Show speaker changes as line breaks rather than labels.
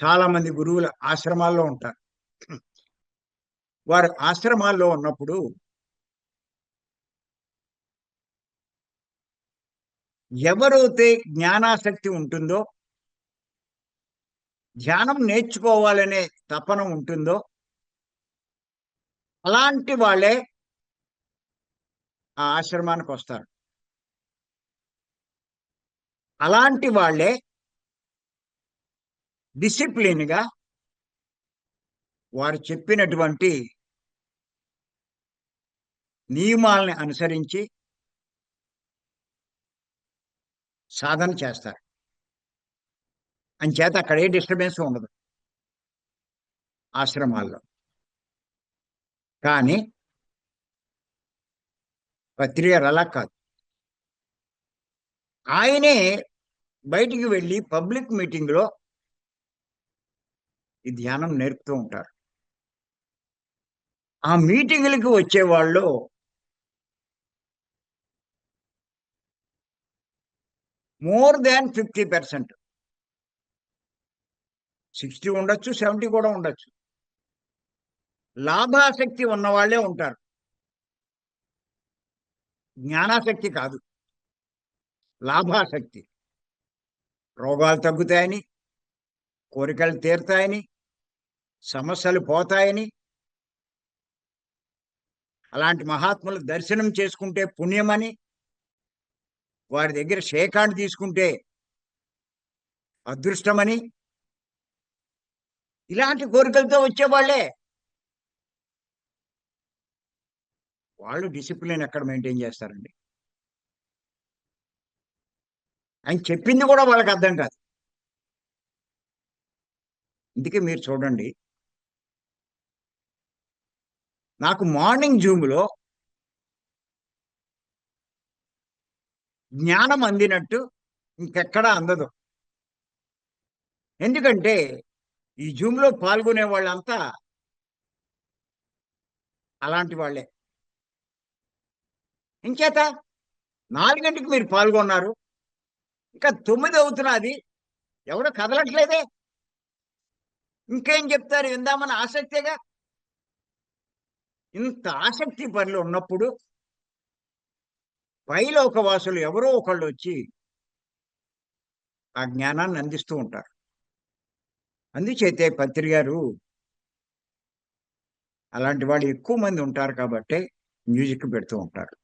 చాలా మంది గురువుల ఆశ్రమాల్లో ఉంటారు. వారు ఆశ్రమాల్లో ఉన్నప్పుడు ఎవరైతే జ్ఞానాసక్తి ఉంటుందో ధ్యానం నేర్చుకోవాలనే తపన ఉంటుందో అలాంటి వాళ్ళే ఆ ఆశ్రమానికి వస్తారు. అలాంటి వాళ్ళే డిసిప్లిన్గా వారు చెప్పినటువంటి నియమాలని అనుసరించి సాధన చేస్తారు. అంచేత అక్కడ ఏ డిస్టర్బెన్స్ ఉండదు. ఆశ్రమాల్లో. కానీ పత్రిక అలా కాదు. ఆయనే బయటికి వెళ్ళి పబ్లిక్ మీటింగ్లో ఈ ధ్యానం నేర్పుతూ ఉంటారు. ఆ మీటింగులకి వచ్చేవాళ్ళు more than fifty percent. Sixty ఉండొచ్చు సెవెంటీ కూడా ఉండొచ్చు. లాభాసక్తి ఉన్నవాళ్ళే ఉంటారు. జ్ఞానాసక్తి కాదు. లాభాసక్తి. రోగాలు తగ్గుతాయని కోరికలు తీరుతాయని సమస్యలు పోతాయని అలాంటి మహాత్ములు దర్శనం చేసుకుంటే పుణ్యమని వారి దగ్గర శేఖాన్ని తీసుకుంటే అదృష్టమని ఇలాంటి కోరికలతో వచ్చేవాళ్ళే వాళ్ళు డిసిప్లిన్ ఎక్కడ మెయింటైన్ చేస్తారండి? ఆయన చెప్పింది కూడా వాళ్ళకి అర్థం కాదు. ఇందుకే మీరు చూడండి నాకు మార్నింగ్ జూమ్లో జ్ఞానం అందినట్టు ఇంకెక్కడా అందదు. ఎందుకంటే ఈ జూమ్లో పాల్గొనే వాళ్ళంతా అలాంటి వాళ్ళే. ఇంకేత నాలుగింటికి మీరు పాల్గొన్నారు. ఇంకా తొమ్మిది అవుతున్నది ఎవడో కదలట్లేదే. ఇంకేం చెప్తారు? విందామని ఆసక్తిగా ఇంత ఆసక్తి పనులు ఉన్నప్పుడు పైలోకవాసులు ఎవరో ఒకళ్ళు వచ్చి ఆ జ్ఞానాన్ని అందిస్తూ ఉంటారు. అందుచేతే పత్రి గారు అలాంటి వాళ్ళు ఎక్కువ మంది ఉంటారు కాబట్టి మ్యూజిక్ పెడుతూ ఉంటారు.